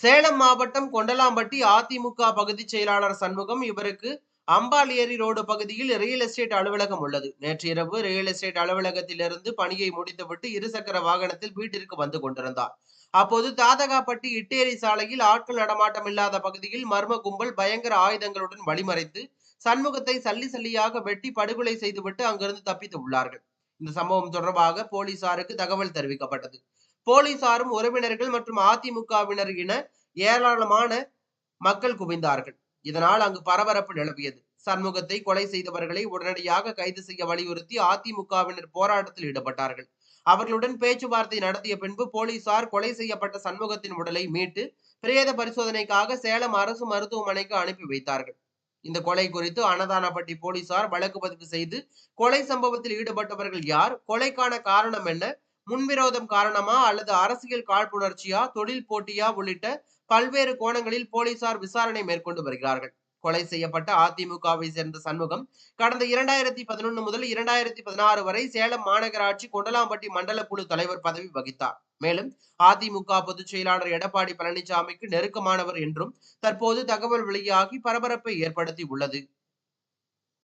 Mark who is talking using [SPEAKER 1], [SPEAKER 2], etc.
[SPEAKER 1] சேலம் மாவட்டம் கொண்டலாம்பட்டி அதிமுக பகுதி செயலாளர் சண்முகம் இவருக்கு அம்பாலியேரி ரோடு பகுதியில் ரியல் எஸ்டேட் அலுவலகம் உள்ளது. நேற்று இரவு ரியல் எஸ்டேட் அலுவலகத்திலிருந்து பணியை முடித்துவிட்டு இருசக்கர வாகனத்தில் வீட்டிற்கு வந்து கொண்டிருந்தார். அப்போது தாதகாப்பட்டி இட்டேரி சாலையில் ஆட்கள் நடமாட்டம் இல்லாத பகுதியில் மர்ம கும்பல் பயங்கர ஆயுதங்களுடன் வழிமறைத்து சண்முகத்தை சல்லி சல்லியாக வெட்டி படுகொலை செய்துவிட்டு அங்கிருந்து தப்பித்து உள்ளார்கள். இந்த சம்பவம் தொடர்பாக போலீசாருக்கு தகவல் தெரிவிக்கப்பட்டது. போலீசாரும் உறவினர்கள் மற்றும் அதிமுகவினர் என ஏராளமான மக்கள் குவிந்தார்கள். இதனால் அங்கு பரபரப்பு நிலவியது. சண்முகத்தை கொலை செய்தவர்களை உடனடியாக கைது செய்ய வலியுறுத்தி அதிமுகவினர் போராட்டத்தில் ஈடுபட்டார்கள். அவர்களுடன் பேச்சுவார்த்தை நடத்திய பின்பு போலீசார் கொலை செய்யப்பட்ட சண்முகத்தின் உடலை மீட்டு பிரேத பரிசோதனைக்காக சேலம் அரசு மருத்துவமனைக்கு அனுப்பி வைத்தார்கள். இந்த கொலை குறித்து அன்னதானப்பட்டி போலீசார் வழக்கு பதிவு செய்து கொலை சம்பவத்தில் ஈடுபட்டவர்கள் யார் கொலைக்கான காரணம் என்ன முன்விரோதம் காரணமா அல்லது அரசியல் காழ்ப்புணர்ச்சியா தொழில் போட்டியா உள்ளிட்ட பல்வேறு கோணங்களில் போலீசார் விசாரணை மேற்கொண்டு வருகிறார்கள். கொலை செய்யப்பட்ட அதிமுகவை சேர்ந்த சண்முகம் கடந்த இரண்டாயிரத்தி பதினொன்று முதல் இரண்டாயிரத்தி பதினாறு வரை சேலம் மாநகராட்சி கொண்டலாம்பட்டி மண்டல குழு தலைவர் பதவி வகித்தார். மேலும் அதிமுக பொதுச் செயலாளர் எடப்பாடி பழனிசாமிக்கு நெருக்கமானவர் என்றும் தற்போது தகவல் வெளியாகி பரபரப்பை ஏற்படுத்தி உள்ளது